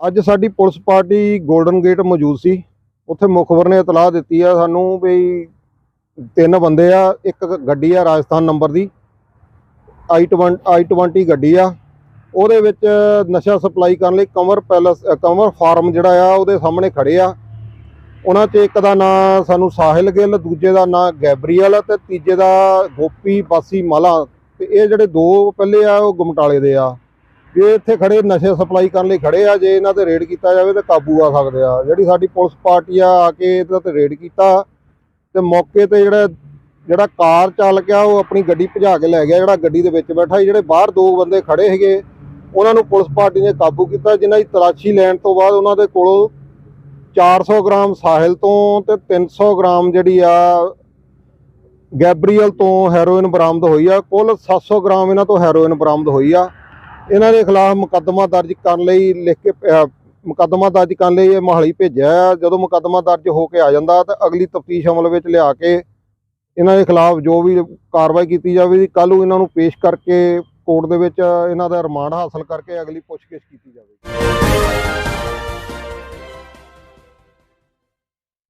ਅੱਜ ਸਾਡੀ police party golden gate ਮੌਜੂਦ ਸੀ। ਉੱਥੇ ਮੁਖਬਰ ਨੇ ਇਤਲਾਹ ਦਿੱਤੀ ਆ ਸਾਨੂੰ ਵੀ ਤਿੰਨ ਬੰਦੇ ਆ ਇੱਕ ਗੱਡੀ ਆ ਰਾਜਸਥਾਨ ਨੰਬਰ ਦੀ i20 i20 ਗੱਡੀ ਆ। ਉਹਦੇ ਵਿੱਚ ਨਸ਼ਾ ਸਪਲਾਈ ਕਰਨ ਲਈ ਕੰਵਰ ਪੈਲਸ ਅ, ਫਾਰਮ ਜਿਹੜਾ ਆ ਉਹਦੇ ਸਾਹਮਣੇ ਖੜੇ ਆ। ਉਹਨਾਂ 'ਚ ਇੱਕ ਦਾ ਨਾਂ ਸਾਨੂੰ ਸਾਹਿਲ ਗਿੱਲ ਦੂਜੇ ਦਾ ਨਾਂ ਗੈਬਰੀਅਲ ਤੇ ਤੀਜੇ ਦਾ ਗੋਪੀ ਬਾਸੀ ਮਾਲਾ। ਤੇ ਇਹ ਜਿਹੜੇ ਦੋ ਪਹਿਲੇ ਆ ਉਹ ਗੁਮਟਾਲੇ ਦੇ ਆ। ਇਹ ਇੱਥੇ ਖੜੇ ਨਸ਼ੇ ਸਪਲਾਈ ਕਰਨ ਲਈ ਖੜੇ ਆ, ਜੇ ਇਹਨਾਂ ਤੇ ਰੇਡ ਕੀਤਾ ਜਾਵੇ ਤਾਂ ਕਾਬੂ ਆ ਸਕਦੇ ਆ। ਜਿਹੜੀ ਸਾਡੀ ਪੁਲਿਸ ਪਾਰਟੀ ਆ ਆ ਕੇ ਇਹਨਾਂ ਤੇ ਰੇਡ ਕੀਤਾ ਤੇ ਮੌਕੇ ਤੇ ਜਿਹੜਾ ਜਿਹੜਾ ਕਾਰ ਚਾਲਕ ਆ, ਉਹ ਆਪਣੀ ਗੱਡੀ ਭਜਾ ਕੇ ਲੈ ਗਿਆ, ਜਿਹੜਾ ਗੱਡੀ ਦੇ ਵਿੱਚ ਬੈਠਾ ਸੀ। ਜਿਹੜੇ ਬਾਹਰ ਦੋ ਬੰਦੇ ਖੜੇ ਹੈਗੇ ਉਹਨਾਂ ਨੂੰ ਪੁਲਿਸ ਪਾਰਟੀ ਨੇ ਕਾਬੂ ਕੀਤਾ, ਜਿਨ੍ਹਾਂ ਦੀ ਤਲਾਸ਼ੀ ਲੈਣ ਤੋਂ ਬਾਅਦ ਉਹਨਾਂ ਦੇ ਕੋਲੋਂ 400 ਗ੍ਰਾਮ ਸਾਹਿਲ ਤੋਂ ਤੇ 300 ਗ੍ਰਾਮ ਜਿਹੜੀ ਆ, ਗੈਬਰੀਅਲ ਤੋਂ ਹੈਰੋਇਨ ਬਰਾਮਦ ਹੋਈ ਆ। ਕੁੱਲ 700 ਗ੍ਰਾਮ ਇਹਨਾਂ ਤੋਂ ਹੈਰੋਇਨ ਬਰਾਮਦ ਹੋਈ ਆ। ਇਹਨਾਂ ਦੇ ਖਿਲਾਫ ਮੁਕੱਦਮਾ ਦਰਜ ਕਰਨ ਲਈ ਲਿਖ ਕੇ ਮੁਕੱਦਮਾ ਦਰਜ ਕਰਨ ਲਈ ਇਹ ਮੋਹਾਲੀ ਭੇਜਿਆ ਆ ਜਦੋਂ ਮੁਕੱਦਮਾ ਦਰਜ ਹੋ ਕੇ ਆ ਜਾਂਦਾ ਤਾਂ ਅਗਲੀ ਤਫਤੀਸ਼ ਅਮਲ ਵਿੱਚ ਲਿਆ ਕੇ ਇਹਨਾਂ ਦੇ ਖਿਲਾਫ ਜੋ ਵੀ ਕਾਰਵਾਈ ਕੀਤੀ ਜਾਵੇਗੀ, ਕੱਲ੍ਹ ਨੂੰ ਇਹਨਾਂ ਨੂੰ ਪੇਸ਼ ਕਰਕੇ ਕੋਰਟ ਦੇ ਵਿੱਚ ਇਹਨਾਂ ਦਾ ਰਿਮਾਂਡ ਹਾਸਲ ਕਰਕੇ ਅਗਲੀ ਪੁੱਛਗਿੱਛ ਕੀਤੀ ਜਾਵੇਗੀ।